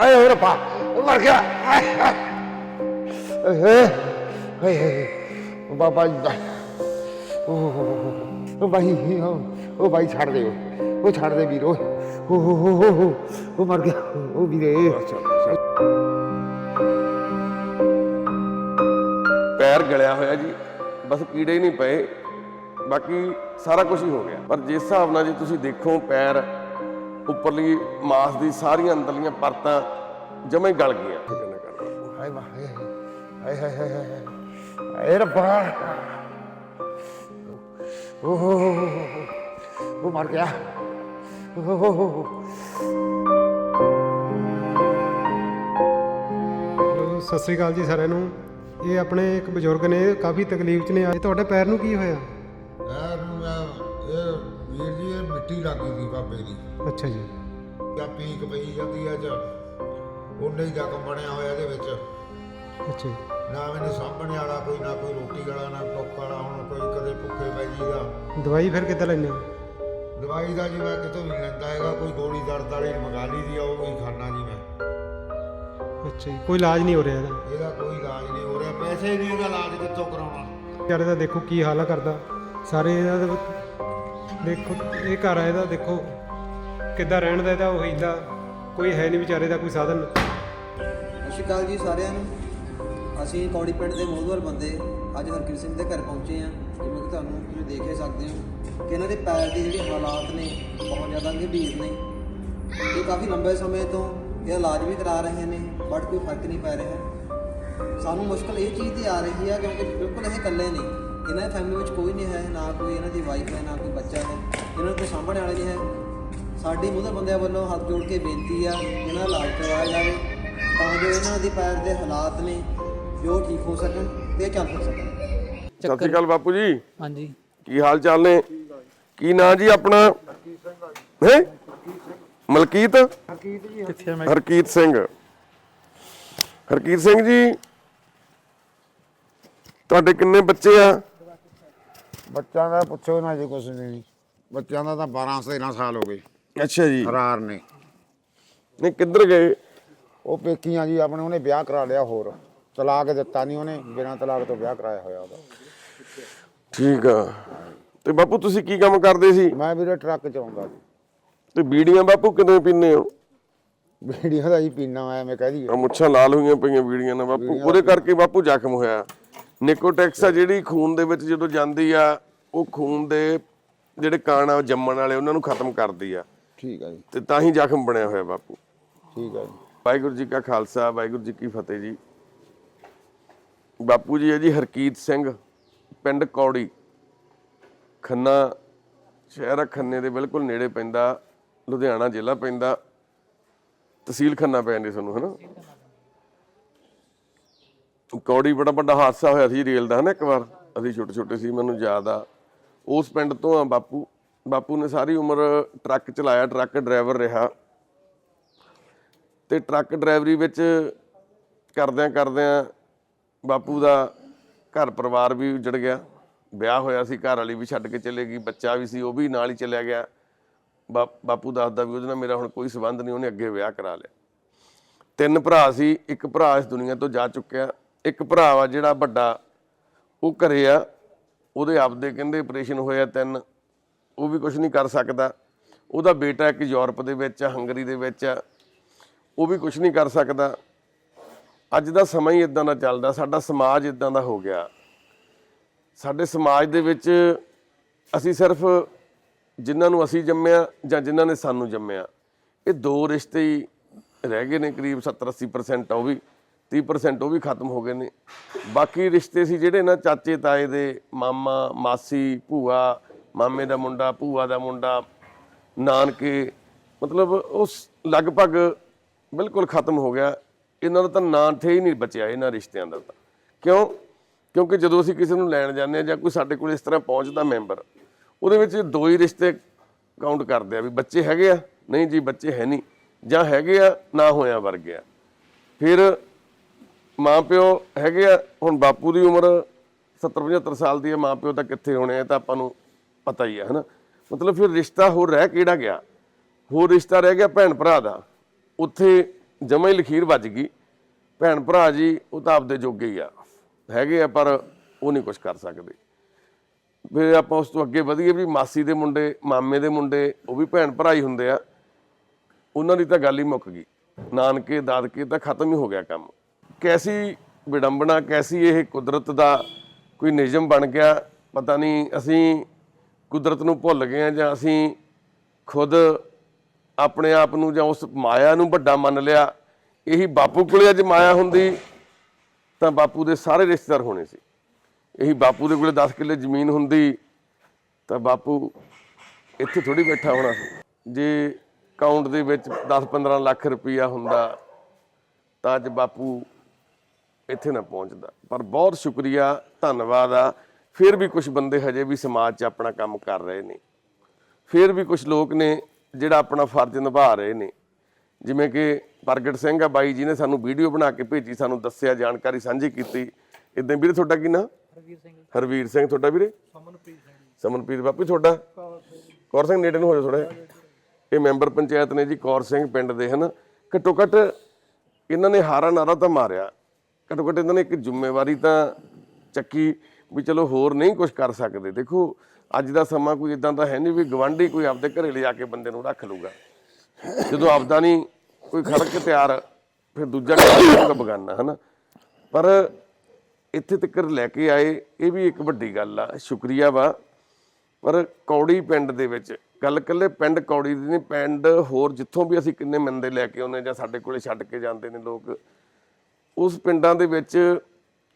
ਆਏ ਹੋਏ ਰੱਬਾ, ਮਰ ਗਿਆ। ਆਏ ਹਾਏ ਹਾਏ ਹਾਏ। ਹਾਏ ਉਹ ਬਾਬਾ ਜੀ ਦਾ। ਉਹ ਉਹ ਭਾਈ ਉਹ ਉਹ ਪੈਰ ਗਲਿਆ ਹੋਇਆ ਜੀ, ਬਸ ਕੀੜੇ ਹੀ ਨਹੀਂ ਪਏ। ਬਾਕੀ ਸਾਰਾ ਕੁਝ ਹੀ ਹੋ ਗਿਆ। ਪਰ ਜਿਸ ਹਿਸਾਬ ਨਾਲ ਜੇ ਤੁਸੀਂ ਦੇਖੋ ਪੈਰ ਉੱਪਰਲੀ ਮਾਸ ਦੀ ਸਾਰੀਆਂ ਅੰਦਰਲੀਆਂ ਪਰਤਾਂ ਜਮਾਂ ਹੀ ਗਲ ਗਈਆਂ। ਹਾਏ ਵਾਹ ਹਾਏ ਹਾਏ ਹਾਏ ਹਾਏ ਹਾਏ ਹਾਏ। ਰੱਬਾ। ਉਹ ਹੋ ਹੋ ਹੋ ਹੋ। ਉਹ ਮਰ ਗਿਆ। ਉਹ ਹੋ ਹੋ ਹੋ। ਹੈਲੋ, ਸਤਿ ਸ੍ਰੀ ਅਕਾਲ ਜੀ ਸਾਰਿਆਂ ਨੂੰ। ਇਹ ਆਪਣੇ ਇੱਕ ਬਜ਼ੁਰਗ ਨੇ ਕਾਫੀ ਤਕਲੀਫ 'ਚ ਨੇ। ਆਏ ਤੁਹਾਡੇ ਪੈਰ ਨੂੰ ਕੀ ਹੋਇਆ? ਮਿੱਟੀ ਲੱਗ ਗਈ ਸੀ ਬਾਬੇ ਦੀ। ਅੱਛਾ ਜੀ। ਜਾਂ ਪੀਕ ਪਈ ਜਾਂਦੀ ਆ ਚ ਉਹਨੇ ਹੀ ਜ਼ਖਮ ਬਣਿਆ ਹੋਇਆ ਇਹਦੇ ਵਿੱਚ। ਅੱਛਾ ਜੀ। ਨਾ ਮੈਨੂੰ ਸਾਂਭਣ ਵਾਲਾ ਕੋਈ ਨਾ ਕੋਈ ਰੋਟੀ ਵਾਲਾ ਨਾ ਟੁੱਕ ਵਾਲਾ ਹੁਣ ਕੋਈ ਕਦੇ ਭੁੱਖੇ ਪੈ ਜੀਦਾ ਦਵਾਈ ਫਿਰ ਕਿੱਦਾਂ ਲੈਂਦੇ ਹੋ? ਦਵਾਈ ਦਾ ਜੀ ਮੈਂ ਕਿਤੋਂ ਨਹੀਂ ਲੈਂਦਾ ਹੈਗਾ ਕੋਈ ਗੋਲੀ ਦਰਦ ਵਾਲੀ ਮੰਗਾ ਲਈ ਦੀ ਆ ਉਹ ਹੀ ਖਾਣਾ ਜੀ ਮੈਂ। ਅੱਛਾ ਜੀ ਕੋਈ ਇਲਾਜ ਨਹੀਂ ਹੋ ਰਿਹਾ ਇਹਦਾ? ਇਹਦਾ ਕੋਈ ਇਲਾਜ ਨਹੀਂ ਹੋ ਰਿਹਾ ਪੈਸੇ ਨਹੀਂ ਇਹਦਾ ਇਲਾਜ ਕਿੱਥੋਂ ਕਰਾਉਣਾ? ਯਾਰ ਇਹਦਾ ਦੇਖੋ ਕੀ ਹਾਲ ਆ ਕਰਦਾ ਸਾਰੇ ਇਹਦਾ ਦੇਖੋ, ਇਹ ਘਰ ਆ ਇਹਦਾ, ਦੇਖੋ ਕਿੱਦਾਂ ਰਹਿਣ ਦਾ ਇਹਦਾ, ਉਹੀ ਦਾ ਕੋਈ ਹੈ ਨਹੀਂ ਵਿਚਾਰੇ ਦਾ, ਕੋਈ ਸਾਧਨ। ਸਤਿ ਸ਼੍ਰੀ ਅਕਾਲ ਜੀ ਸਾਰਿਆਂ ਨੂੰ। ਅਸੀਂ ਕੌੜੀ ਪਿੰਡ ਦੇ ਮੋਹਦਵਰ ਬੰਦੇ, ਅੱਜ ਹਰਕਿਰ ਸਿੰਘ ਦੇ ਘਰ ਪਹੁੰਚੇ ਹਾਂ। ਜਿਵੇਂ ਕਿ ਤੁਹਾਨੂੰ ਤੁਸੀਂ ਦੇਖ ਹੀ ਸਕਦੇ ਹੋ ਕਿ ਇਹਨਾਂ ਦੇ ਪੈਰ ਦੇ ਜਿਹੜੇ ਹਾਲਾਤ ਨੇ, ਬਹੁਤ ਜ਼ਿਆਦਾ ਗੰਭੀਰ ਨੇ। ਇਹ ਕਾਫੀ ਲੰਬੇ ਸਮੇਂ ਤੋਂ ਇਹ ਇਲਾਜ ਵੀ ਕਰਾ ਰਹੇ ਨੇ ਬਟ ਕੋਈ ਫ਼ਰਕ ਨਹੀਂ ਪੈ ਰਿਹਾ। ਸਾਨੂੰ ਮੁਸ਼ਕਲ ਇਹ ਚੀਜ਼ ਦੀ ਆ ਰਹੀ ਹੈ ਕਿਉਂਕਿ ਬਿਲਕੁਲ ਇਹ ਇਕੱਲੇ ਨਹੀਂ। ਇਹਨਾਂ ਦੀ ਫੈਮਿਲੀ ਵਿੱਚ ਕੋਈ ਨਹੀਂ ਹੈ ਨਾ ਕੋਈ ਇਹਨਾਂ ਦੀ ਵਾਈਫ ਹੈ ਨਾ ਕੋਈ ਬੱਚਾ ਹੈ। ਇਹਨਾਂ ਨੂੰ ਕੋਈ ਸਾਂਭਣ ਵਾਲਾ ਨਹੀਂ ਹੈ ਸਾਡੀ ਮੂਹਰੇ ਬੰਦਿਆਂ ਵੱਲੋਂ ਹੱਥ ਜੋੜ ਕੇ ਬੇਨਤੀ ਆ ਇਹਨਾਂ ਦਾ ਇਲਾਜ ਕਰਵਾਇਆ ਜਾਵੇ ਤਾਂ ਜੋ ਇਹਨਾਂ ਦੀ ਪੈਰ ਦੇ ਹਾਲਾਤ ਨੇ ਜੋ ਠੀਕ ਹੋ ਸਕਣ ਤੇ ਚੱਲ ਫਿਰ ਸਕਣ। ਸਤਿ ਸ਼੍ਰੀ ਅਕਾਲ ਬਾਪੂ ਜੀ। ਹਾਂਜੀ। ਕੀ ਹਾਲ ਚਾਲ ਨੇ? ਕੀ ਨਾਂ ਜੀ ਆਪਣਾ? ਹੈ? ਮਲਕੀਤ? ਕਿੱਥੇ ਮੈਂ ਹਰਕੀਤ ਸਿੰਘ। ਹਰਕੀਤ ਸਿੰਘ ਜੀ ਤੁਹਾਡੇ ਕਿੰਨੇ ਬੱਚੇ ਆ? ਬੱਚਿਆਂ ਦਾ ਪੁੱਛੋ ਨਾ ਜੀ ਕੁਛ ਨਹੀਂ ਬੱਚਿਆਂ ਦਾ ਤਾਂ 12 13 ਸਾਲ ਹੋ ਗਏ। ਅੱਛਾ ਜੀ। ਫਰਾਰ ਨੇ। ਨਹੀਂ ਕਿੱਧਰ ਗਏ? ਉਹ ਪੇਕੀਆਂ ਜੀ ਆਪਣੇ ਉਹਨੇ ਵਿਆਹ ਕਰਾ ਲਿਆ ਹੋਰ। ਤਲਾਕ ਦਿੱਤਾ ਨਹੀਂ ਉਹਨੇ ਬਿਨਾਂ ਤਲਾਕ ਤੋਂ ਵਿਆਹ ਕਰਾਇਆ ਹੋਇਆ ਉਹਦਾ। ਠੀਕ ਆ। ਤੇ ਬਾਪੂ ਤੁਸੀਂ ਕੀ ਕੰਮ ਕਰਦੇ ਸੀ? ਮੈਂ ਵੀਰੇ ਟਰੱਕ ਚਲਾਉਂਦਾ ਜੀ ਤੇ ਬੀੜੀਆਂ ਬਾਪੂ ਕਿਦੋਂ ਪੀਂਦੇ ਹੋ? ਬੀੜੀਆਂ ਦਾ ਹੀ ਪੀਣਾ ਆਇਆ ਮੈਂ ਕਹਿ ਦਈਏ। ਆ ਮੁੱਛਾਂ ਲਾਲ ਹੋਈਆਂ ਪਈਆਂ ਬੀੜੀਆਂ ਨਾਲ ਬਾਪੂ। ਉਹਦੇ ਕਰਕੇ ਬਾਪੂ ਜ਼ਖਮ ਹੋਇਆ। ਨਿਕੋਟੈਕਸ ਆ ਜਿਹੜੀ ਖੂਨ ਦੇ ਵਿੱਚ ਜਦੋਂ ਜਾਂਦੀ ਆ ਉਹ ਖੂਨ ਦੇ ਜਿਹੜੇ ਕਾਣ ਆ ਜੰਮਣ ਵਾਲੇ ਉਹਨਾਂ ਨੂੰ ਖਤਮ ਕਰਦੀ ਆ। ਠੀਕ ਹੈ ਜੀ। ਤੇ ਤਾਂ ਹੀ ਜ਼ਖਮ ਬਣਿਆ ਹੋਇਆ ਬਾਪੂ। ਠੀਕ ਹੈ ਜੀ। ਵਾਹਿਗੁਰੂ ਜੀ ਕਾ ਖਾਲਸਾ ਵਾਹਿਗੁਰੂ ਜੀ ਕੀ ਫਤਿਹ ਜੀ। ਬਾਪੂ ਜੀ ਹੈ ਜੀ ਹਰਕੀਤ ਸਿੰਘ ਪਿੰਡ ਕੌੜੀ। ਖੰਨਾ ਸ਼ਹਿਰ ਆ, ਖੰਨੇ ਦੇ ਬਿਲਕੁਲ ਨੇੜੇ ਪੈਂਦਾ ਲੁਧਿਆਣਾ ਜ਼ਿਲ੍ਹਾ ਪੈਂਦਾ। ਤਹਿਸੀਲ ਖੰਨਾ ਪੈਂਦੀ ਤੁਹਾਨੂੰ ਹਨਾ? ਕੌੜੀ ਬੜਾ ਵੱਡਾ ਹਾਦਸਾ ਹੋਇਆ ਸੀ ਰੇਲ ਦਾ ਹਨਾ ਇੱਕ ਵਾਰ। ਅਸੀਂ ਛੋਟੇ ਛੋਟੇ ਸੀ, ਮੈਨੂੰ ਯਾਦ ਆ। ਉਸ ਪਿੰਡ ਤੋਂ ਆ ਬਾਪੂ। ਬਾਪੂ ਨੇ ਸਾਰੀ ਉਮਰ ਟਰੱਕ ਚਲਾਇਆ, ਟਰੱਕ ਡਰਾਈਵਰ ਰਿਹਾ। ਤੇ ਟਰੱਕ ਡਰਾਈਵਰੀ ਵਿੱਚ ਕਰਦਿਆਂ ਕਰਦਿਆਂ ਬਾਪੂ ਦਾ ਘਰ ਪਰਿਵਾਰ ਵੀ ਉਜੜ ਗਿਆ। ਵਿਆਹ ਹੋਇਆ ਸੀ, ਘਰ ਵਾਲੀ ਵੀ ਛੱਡ ਕੇ ਚਲੇ ਗਈ, ਬੱਚਾ ਵੀ ਸੀ, ਉਹ ਵੀ ਨਾਲ ਹੀ ਚਲਿਆ ਗਿਆ। ਬਾਪੂ ਦੱਸਦਾ ਵੀ ਉਹਦੇ ਨਾਲ ਮੇਰਾ ਹੁਣ ਕੋਈ ਸਬੰਧ ਨਹੀਂ, ਉਹਨੇ ਅੱਗੇ ਵਿਆਹ ਕਰਾ ਲਿਆ। ਤਿੰਨ ਭਰਾ ਸੀ, ਇੱਕ ਭਰਾ ਇਸ ਦੁਨੀਆ ਤੋਂ ਜਾ ਚੁੱਕਿਆ। ਇੱਕ ਭਰਾ ਵਾ ਜਿਹੜਾ ਵੱਡਾ, ਉਹ ਘਰੇ ਆ, ਉਹਦੇ ਆਪਦੇ ਕਹਿੰਦੇ ਆਪਰੇਸ਼ਨ ਹੋਇਆ ਤਿੰਨ, ਉਹ ਵੀ ਕੁਝ ਨਹੀਂ ਕਰ ਸਕਦਾ। ਉਹਦਾ ਬੇਟਾ ਇੱਕ ਯੂਰਪ ਦੇ ਵਿੱਚ ਆ, ਹੰਗਰੀ ਦੇ ਵਿੱਚ ਆ, ਉਹ ਵੀ ਕੁਝ ਨਹੀਂ ਕਰ ਸਕਦਾ। ਅੱਜ ਦਾ ਸਮਾਂ ਹੀ ਇਦਾਂ ਦਾ ਚੱਲਦਾ, ਸਾਡਾ ਸਮਾਜ ਇਦਾਂ ਦਾ ਹੋ ਗਿਆ। ਸਾਡੇ ਸਮਾਜ ਦੇ ਵਿੱਚ ਅਸੀਂ ਸਿਰਫ ਜਿਨ੍ਹਾਂ ਨੂੰ ਅਸੀਂ ਜੰਮਿਆ ਜਾਂ ਜਿਨ੍ਹਾਂ ਨੇ ਸਾਨੂੰ ਜੰਮਿਆ, ਇਹ ਦੋ ਰਿਸ਼ਤੇ ਹੀ ਰਹਿ ਗਏ ਨੇ ਕਰੀਬ 70 80% ਉਹ ਵੀ। 30% ਉਹ ਵੀ ਖਤਮ ਹੋ ਗਏ ਨੇ। ਬਾਕੀ ਰਿਸ਼ਤੇ ਸੀ ਜਿਹੜੇ ਨਾ ਚਾਚੇ, ਤਾਏ ਦੇ, ਮਾਮਾ, ਮਾਸੀ, ਭੂਆ, ਮਾਮੇ ਦਾ ਮੁੰਡਾ, ਭੂਆ ਦਾ ਮੁੰਡਾ, ਨਾਨਕੇ, ਮਤਲਬ ਉਸ ਲਗਭਗ ਬਿਲਕੁਲ ਖਤਮ ਹੋ ਗਿਆ। ਇਹਨਾਂ ਦਾ ਤਾਂ ਨਾਂ ਥੇ ਹੀ ਨਹੀਂ ਬਚਿਆ ਇਹਨਾਂ ਰਿਸ਼ਤਿਆਂ ਦਾ ਤਾਂ। ਕਿਉਂ? ਕਿਉਂਕਿ ਜਦੋਂ ਅਸੀਂ ਕਿਸੇ ਨੂੰ ਲੈਣ ਜਾਂਦੇ ਆ ਜਾਂ ਕੋਈ ਸਾਡੇ ਕੋਲ ਇਸ ਤਰ੍ਹਾਂ ਪਹੁੰਚਦਾ ਮੈਂਬਰ, ਉਹਦੇ ਵਿੱਚ ਦੋ ਹੀ ਰਿਸ਼ਤੇ ਕਾਊਂਟ ਕਰਦੇ ਆ ਵੀ ਬੱਚੇ ਹੈਗੇ ਆ। ਨਹੀਂ ਜੀ, ਬੱਚੇ ਹੈ ਨਹੀਂ। ਜਾਂ ਹੈਗੇ ਆ, ਨਾ ਹੋਇਆ ਵਰਗੇ ਆ। ਫਿਰ ਮਾਂ ਪਿਓ ਹੈਗੇ ਆ, ਹੁਣ ਬਾਪੂ ਦੀ ਉਮਰ 70 75 ਸਾਲ ਦੀ ਹੈ ਮਾਂ ਪਿਓ ਤਾਂ ਕਿੱਥੇ ਹੋਣੇ ਆ, ਤਾਂ ਆਪਾਂ ਨੂੰ ਪਤਾ ਹੀ ਹੈ ਹਨਾ? ਮਤਲਬ ਫਿਰ ਰਿਸ਼ਤਾ ਹੋਰ ਰਹਿ ਕਿਹੜਾ ਗਿਆ? ਹੋਰ ਰਿਸ਼ਤਾ ਰਹਿ ਗਿਆ ਭੈਣ ਭਰਾ ਦਾ। ਉੱਥੇ ਜਮਾਂ ਹੀ ਲਖੀਰ ਵੱਜ ਗਈ। ਭੈਣ ਭਰਾ ਜੀ, ਉਹ ਤਾਂ ਆਪਦੇ ਜੋਗੇ ਹੀ ਆ। ਹੈਗੇ ਆ, ਪਰ ਉਹ ਨਹੀਂ ਕੁਝ ਕਰ ਸਕਦੇ। ਫਿਰ ਆਪਾਂ ਉਸ ਤੋਂ ਅੱਗੇ ਵਧੀਏ ਵੀ ਮਾਸੀ ਦੇ ਮੁੰਡੇ, ਮਾਮੇ ਦੇ ਮੁੰਡੇ, ਉਹ ਵੀ ਭੈਣ ਭਰਾ ਹੀ ਹੁੰਦੇ ਆ। ਉਹਨਾਂ ਦੀ ਤਾਂ ਗੱਲ ਹੀ ਮੁੱਕ ਗਈ। ਨਾਨਕੇ, ਦਾਦਕੇ ਤਾਂ ਖਤਮ ਹੀ ਹੋ ਗਿਆ ਕੰਮ। ਕੈਸੀ ਵਿਡੰਬਣਾ, ਕੈਸੀ ਇਹ ਕੁਦਰਤ ਦਾ ਕੋਈ ਨਿਯਮ ਬਣ ਗਿਆ? ਪਤਾ ਨਹੀਂ, ਅਸੀਂ ਕੁਦਰਤ ਨੂੰ ਭੁੱਲ ਗਏ ਆ ਜਾਂ ਅਸੀਂ ਖੁਦ ਆਪਣੇ ਆਪ ਨੂੰ ਜਾਂ ਉਸ ਮਾਇਆ ਨੂੰ ਵੱਡਾ ਮੰਨ ਲਿਆ। ਇਹੀ ਬਾਪੂ ਕੋਲੇ ਅੱਜ ਮਾਇਆ ਹੁੰਦੀ, ਤਾਂ ਬਾਪੂ ਦੇ ਸਾਰੇ ਰਿਸ਼ਤੇਦਾਰ ਹੋਣੇ ਸੀ। ਇਹੀ ਬਾਪੂ ਦੇ ਕੋਲੇ 10 ਕਿੱਲੇ ਜ਼ਮੀਨ ਹੁੰਦੀ, ਤਾਂ ਬਾਪੂ ਇੱਥੇ ਥੋੜੀ ਬੈਠਾ ਹੋਣਾ ਸੀ। ਜੇ ਅਕਾਊਂਟ ਦੇ ਵਿੱਚ 10-15 ਲੱਖ ਰੁਪਈਆ ਹੁੰਦਾ, ਤਾਂ ਅੱਜ ਬਾਪੂ ਇੱਥੇ ਨਾ ਪਹੁੰਚਦਾ। ਪਰ ਬਹੁਤ ਸ਼ੁਕਰੀਆ ਧੰਨਵਾਦ ਆ। ਫਿਰ ਵੀ ਕੁਝ ਬੰਦੇ ਹਜੇ ਵੀ ਸਮਾਜ 'ਚ ਆਪਣਾ ਕੰਮ ਕਰ ਰਹੇ ਨੇ। ਫਿਰ ਵੀ ਕੁਝ ਲੋਕ ਨੇ ਜਿਹੜਾ ਆਪਣਾ ਫਰਜ਼ ਨਿਭਾ ਰਹੇ ਨੇ। ਜਿਵੇਂ ਕਿ ਪ੍ਰਗਟ ਸਿੰਘ ਆ ਬਾਈ ਜੀ ਨੇ ਸਾਨੂੰ ਵੀਡੀਓ ਬਣਾ ਕੇ ਭੇਜੀ ਸਾਨੂੰ ਦੱਸਿਆ ਜਾਣਕਾਰੀ ਸਾਂਝੀ ਕੀਤੀ। ਇਦਾਂ ਵੀਰੇ ਤੁਹਾਡਾ ਕੀ ਨਾਂ? ਹਰਵੀਰ ਸਿੰਘ ਹਰਵੀਰ ਸਿੰਘ ਤੁਹਾਡਾ ਵੀਰੇ? ਸਮਨਪ੍ਰੀਤ ਸਿੰਘ ਸਮਨਪ੍ਰੀਤ ਬਾਪੂ ਤੁਹਾਡਾ? ਕੌਰ ਸਿੰਘ ਨੇੜੇ ਨੂੰ ਹੋ ਜਾ ਥੋੜਾ ਇਹ ਮੈਂਬਰ ਪੰਚਾਇਤ ਨੇ ਜੀ ਕੌਰ ਸਿੰਘ ਪਿੰਡ ਦੇ ਹਨ। ਘੱਟੋ ਘੱਟ ਇਹਨਾਂ ਨੇ ਹਾਰਾ ਨਾਰਾ ਤਾਂ ਮਾਰਿਆ। ਘੱਟੋ ਘੱਟ ਇਹਨਾਂ ਨੇ ਇੱਕ ਜ਼ਿੰਮੇਵਾਰੀ ਤਾਂ ਚੱਕੀ ਵੀ ਚਲੋ ਹੋਰ ਨਹੀਂ ਕੁਝ ਕਰ ਸਕਦੇ। ਦੇਖੋ, ਅੱਜ ਦਾ ਸਮਾਂ ਕੋਈ ਇਦਾਂ ਦਾ ਹੈ ਨਹੀਂ ਵੀ ਗਵਾਂਢੀ ਕੋਈ ਆਪਦੇ ਘਰੇ ਲਿਜਾ ਕੇ ਬੰਦੇ ਨੂੰ ਰੱਖ ਲੂਗਾ ਜਦੋਂ ਆਪਦਾ ਨਹੀਂ ਕੋਈ ਖੜ ਕੇ ਤਿਆਰ, ਫਿਰ ਦੂਜਾ ਕਰੂਗਾ ਬਗਾਨਾ, ਹਨਾ? ਪਰ ਇੱਥੇ ਤੱਕ ਲੈ ਕੇ ਆਏ, ਇਹ ਵੀ ਇੱਕ ਵੱਡੀ ਗੱਲ ਆ, ਸ਼ੁਕਰੀਆ ਵਾ। ਪਰ ਕੌੜੀ ਪਿੰਡ ਦੇ ਵਿੱਚ, ਗੱਲ ਕੱਲੇ ਪਿੰਡ ਕੌੜੀ ਦੀ ਨਹੀਂ, ਪਿੰਡ ਹੋਰ ਜਿੱਥੋਂ ਵੀ ਅਸੀਂ ਕਿੰਨੇ ਮੰਦੇ ਲੈ ਕੇ ਆਉਂਦੇ ਜਾਂ ਸਾਡੇ ਕੋਲੇ ਛੱਡ ਕੇ ਜਾਂਦੇ ਨੇ ਲੋਕ ਉਸ ਪਿੰਡਾਂ ਦੇ ਵਿੱਚ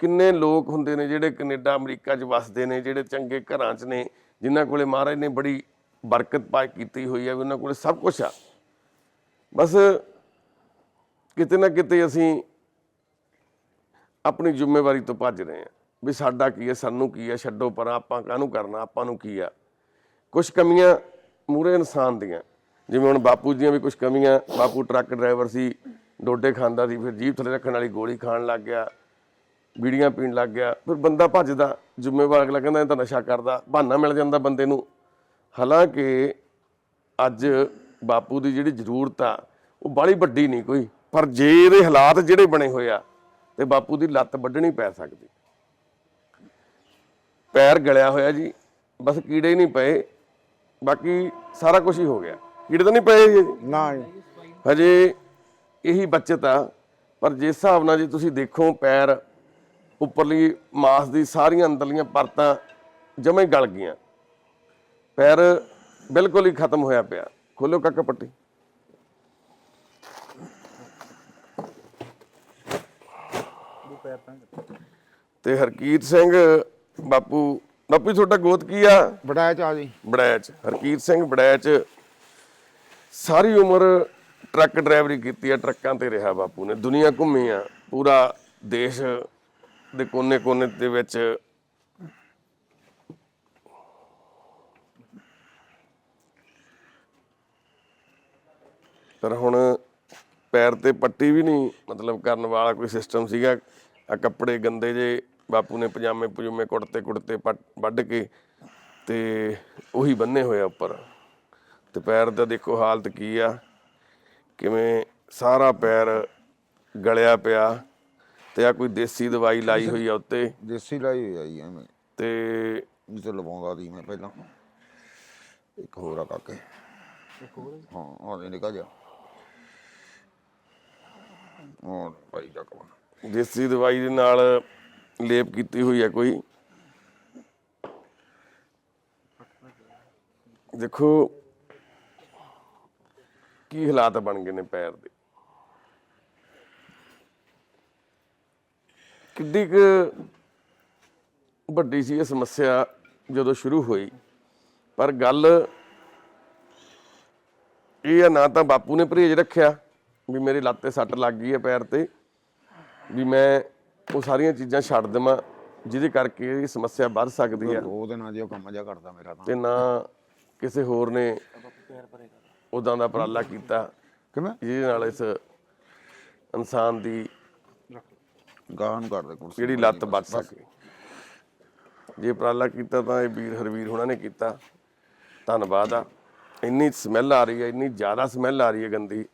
ਕਿੰਨੇ ਲੋਕ ਹੁੰਦੇ ਨੇ ਜਿਹੜੇ ਕੈਨੇਡਾ, ਅਮਰੀਕਾ 'ਚ ਵੱਸਦੇ ਨੇ, ਜਿਹੜੇ ਚੰਗੇ ਘਰਾਂ 'ਚ ਨੇ, ਜਿਨ੍ਹਾਂ ਕੋਲੇ ਮਹਾਰਾਜ ਨੇ ਬੜੀ ਬਰਕਤ ਪਾ ਕੀਤੀ ਹੋਈ ਹੈ, ਵੀ ਉਹਨਾਂ ਕੋਲੇ ਸਭ ਕੁਝ ਆ। ਬਸ ਕਿਤੇ ਨਾ ਕਿਤੇ ਅਸੀਂ ਆਪਣੀ ਜ਼ਿੰਮੇਵਾਰੀ ਤੋਂ ਭੱਜ ਰਹੇ ਹਾਂ, ਵੀ ਸਾਡਾ ਕੀ ਹੈ, ਸਾਨੂੰ ਕੀ ਹੈ, ਛੱਡੋ ਪਰ, ਆਪਾਂ ਕਾਹਨੂੰ ਕਰਨਾ, ਆਪਾਂ ਨੂੰ ਕੀ ਆ। ਕੁਝ ਕਮੀਆਂ ਮੂਰੇ ਇਨਸਾਨ ਦੀਆਂ, ਜਿਵੇਂ ਹੁਣ ਬਾਪੂ ਦੀਆਂ ਵੀ ਕੁਝ ਕਮੀਆਂ, ਬਾਪੂ ਟਰੱਕ ਡਰਾਈਵਰ ਸੀ ਡੋਡੇ ਖਾਂਦਾ ਸੀ ਫਿਰ ਜੀਭ ਥੱਲੇ ਰੱਖਣ ਵਾਲੀ ਗੋਲੀ ਖਾਣ ਲੱਗ ਗਿਆ ਬੀੜੀਆਂ ਪੀਣ ਲੱਗ ਗਿਆ ਫਿਰ ਬੰਦਾ ਭੱਜਦਾ ਜ਼ਿੰਮੇਵਾਰ ਅਗਲਾ ਕਹਿੰਦਾ ਇਹ ਤਾਂ ਨਸ਼ਾ ਕਰਦਾ ਬਹਾਨਾ ਮਿਲ ਜਾਂਦਾ ਬੰਦੇ ਨੂੰ। ਹਾਲਾਂਕਿ ਅੱਜ ਬਾਪੂ ਦੀ ਜਿਹੜੀ ਜ਼ਰੂਰਤ ਆ ਉਹ ਬਾਲੀ ਵੱਡੀ ਨਹੀਂ ਕੋਈ ਪਰ ਜੇ ਇਹਦੇ ਹਾਲਾਤ ਜਿਹੜੇ ਬਣੇ ਹੋਏ ਆ ਤੇ ਬਾਪੂ ਦੀ ਲੱਤ ਵੱਢਣੀ ਪੈ ਸਕਦੀ। ਪੈਰ ਗਲਿਆ ਹੋਇਆ ਜੀ ਬਸ ਕੀੜੇ ਹੀ ਨਹੀਂ ਪਏ ਬਾਕੀ ਸਾਰਾ ਕੁਝ ਹੀ ਹੋ ਗਿਆ। ਕੀੜੇ ਤਾਂ ਨਹੀਂ ਪਏ ਜੀ? ਨਾ ਜੀ। ਹਜੇ ਇਹੀ ਬਚਤ ਆ। ਪਰ ਜਿਸ ਹਿਸਾਬ ਨਾਲ ਜੇ ਤੁਸੀਂ ਦੇਖੋ ਪੈਰ ਉੱਪਰਲੀ ਮਾਸ ਦੀ ਸਾਰੀਆਂ ਅੰਦਰਲੀਆਂ ਪਰਤਾਂ ਜਮੇ ਗਲ ਗਈਆਂ। ਪੈਰ ਬਿਲਕੁਲ ਹੀ ਖਤਮ ਹੋਇਆ ਪਿਆ। ਖੋਲੋ ਕਾਕਾ ਪੱਟੀ। ਤੇ ਹਰਕੀਤ ਸਿੰਘ ਬਾਪੂ ਬਾਪੂ ਜੀ ਤੁਹਾਡਾ ਗੋਤ ਕੀ ਆ? ਬੜਾਇਆ ਚਾ ਜੀ। ਬੜੈਚ ਹਰਕੀਤ ਸਿੰਘ ਬੜੈਚ ਸਾਰੀ ਉਮਰ ਟਰੱਕ ਡਰਾਈਵਰੀ ਕੀਤੀ ਆ, ਟਰੱਕਾਂ ਤੇ ਰਿਹਾ ਬਾਪੂ ਨੇ। ਦੁਨੀਆ ਘੁੰਮੀ ਆ, ਪੂਰਾ ਦੇਸ਼ ਦੇ ਕੋਨੇ-ਕੋਨੇ ਦੇ ਵਿੱਚ। ਪਰ ਹੁਣ ਪੈਰ ਤੇ ਪੱਟੀ ਵੀ ਨਹੀਂ, ਮਤਲਬ ਕਰਨ ਵਾਲਾ ਕੋਈ ਸਿਸਟਮ ਸੀਗਾ। ਆ ਕੱਪੜੇ ਗੰਦੇ ਜੇ ਬਾਪੂ ਨੇ ਪਜਾਮੇ ਪਜੂਮੇ ਕੁੜਤੇ ਕੁੜਤੇ ਪੱਟ- ਵੱਢ ਕੇ ਤੇ ਉਹੀ ਬੰਨੇ ਹੋਏ ਆ ਉੱਪਰ। ਤੇ ਪੈਰ ਦਾ ਦੇਖੋ ਹਾਲਤ ਕੀ ਆ। ਕਿਵੇਂ ਸਾਰਾ ਪੈਰ ਗਲਿਆ ਪਿਆ ਤੇ ਆ ਕੋਈ ਦੇਸੀ ਦਵਾਈ ਲਾਈ ਹੋਈ ਆ ਉੱਤੇ? ਦੇਸੀ ਲਾਈ ਹੋਈ ਆ ਜੀ ਐਵੇਂ। ਤੇ ਇਹ ਤਾਂ ਲਵਾਉਂਦਾ ਸੀ ਮੈਂ ਪਹਿਲਾਂ। ਇੱਕ ਹੋਰ ਆ ਕਾਕੇ। ਹਾਂ ਆ ਦੇ ਨਿਕਾ ਜਾ ਹੋਰ ਭਾਈ ਜਾ ਕਮਾ ਦੇਸੀ ਦਵਾਈ ਦੇ ਨਾਲ ਲੇਪ ਕੀਤੀ ਹੋਈ ਹੈ ਕੋਈ? ਦੇਖੋ ਕੀ ਹਾਲਾਤ ਬਣ ਗਏ ਨੇ ਪੈਰ ਦੇ? ਕਿੱਡੀ ਕੁ ਵੱਡੀ ਸੀ ਇਹ ਸਮੱਸਿਆ ਜਦੋਂ ਸ਼ੁਰੂ ਹੋਈ। ਪਰ ਗੱਲ ਇਹ ਆ ਨਾ ਤਾਂ ਬਾਪੂ ਨੇ ਪਰਹੇਜ ਰੱਖਿਆ ਵੀ ਮੇਰੇ ਲੱਤ ਤੇ ਸੱਟ ਲੱਗ ਗਈ ਹੈ ਪੈਰ ਤੇ ਵੀ ਮੈਂ ਉਹ ਸਾਰੀਆਂ ਚੀਜ਼ਾਂ ਛੱਡ ਦੇਵਾਂ ਜਿਹਦੇ ਕਰਕੇ ਇਹ ਸਮੱਸਿਆ ਵੱਧ ਸਕਦੀ ਹੈ ਦੋ ਦਿਨਾਂ ਉਹ ਕੰਮ ਜਿਹਾ ਕਰਦਾ ਮੇਰਾ ਤਾਂ। ਤੇ ਨਾ ਕਿਸੇ ਹੋਰ ਨੇ ਉਦਾਂ ਦਾ ਉਪਰਾਲਾ ਕੀਤਾ। ਕਿਵੇਂ? ਜਿਹਦੇ ਨਾਲ ਇਸ ਇਨਸਾਨ ਦੀ ਗਾਹ ਨੂੰ ਕਰਦੇ ਕੁਰਸੀ ਜਿਹੜੀ ਲੱਤ ਬਚ ਸਕੇ। ਜੇ ਉਪਰਾਲਾ ਕੀਤਾ ਤਾਂ ਇਹ ਵੀਰ ਹਰਵੀਰ ਹੁਣਾਂ ਨੇ ਕੀਤਾ। ਧੰਨਵਾਦ ਆ। ਇੰਨੀ ਸਮੈਲ ਆ ਰਹੀ ਹੈ ਇੰਨੀ ਜ਼ਿਆਦਾ ਸਮੈਲ ਆ ਰਹੀ ਹੈ ਗੰਦੀ।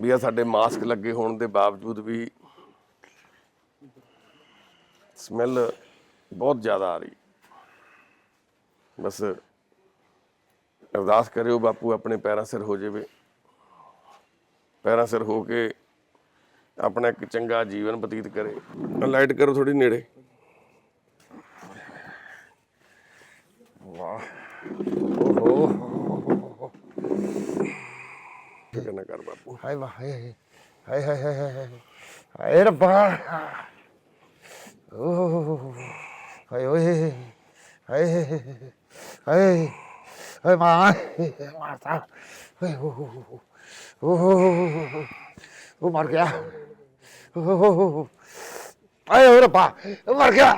ਵੀ ਆ ਸਾਡੇ ਮਾਸਕ ਲੱਗੇ ਹੋਣ ਦੇ ਬਾਵਜੂਦ ਵੀ ਸਮੈਲ ਬਹੁਤ ਜ਼ਿਆਦਾ ਆ ਰਹੀ। ਬਸ ਅਰਦਾਸ ਕਰਿਓ ਬਾਪੂ, ਆਪਣੇ ਪੈਰਾਂ ਸਿਰ ਹੋ ਜਾਵੇ। ਪੈਰਾਂ ਸਿਰ ਹੋ ਕੇ ਆਪਣਾ ਇੱਕ ਚੰਗਾ ਜੀਵਨ ਬਤੀਤ ਕਰੇ। ਲਾਈਟ ਕਰੋ ਥੋੜੀ ਨੇੜੇ। ਵਾਹ। ਓਹੋ। ਫਿਕਰ ਕਰ ਬਾਪੂ। ਹਾਏ ਵਾਹ, ਹਾਏ ਹਾਏ। ਹਾਏ ਹਾਏ ਹਾਏ ਹਾਏ ਰੱਬਾ। ਓਹ। ਹਾਏ ਓਏ। ਹਾਏ ਹਾਏ। ਹਾਏ ਮਾਂ ਓਹ ਓਹ ਉਹ ਮਰ ਗਿਆ ਆਏ ਓ ਰੱਬਾ ਮਰ ਗਿਆ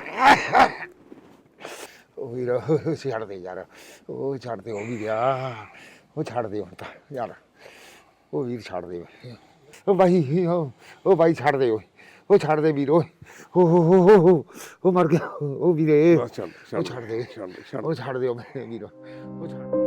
ਉਹ ਵੀਰ ਉਹ ਛੱਡ ਦੇ ਯਾਰ ਉਹ ਛੱਡ ਦੇ ਉਹ ਵੀ ਗਿਆ ਉਹ ਛੱਡ ਦੇ ਹੁਣ ਤਾਂ ਯਾਰ ਉਹ ਵੀਰ ਛੱਡ ਦੇ ਉਹ ਬਾਈ ਉਹ ਬਾਈ ਛੱਡ ਦੇ ਓਏ ਉਹ ਛੱਡ ਦੇ ਵੀਰ ਓਏ ਹੋ ਹੋ ਹੋ ਹੋ ਹੋ ਉਹ ਮਰ ਗਿਆ ਉਹ ਵੀਰੇ ਉਹ ਛੱਡ ਦੇ ਉਹ ਛੱਡ ਦੇ ਉਹ ਵੀਰ ਉਹ ਛੱਡ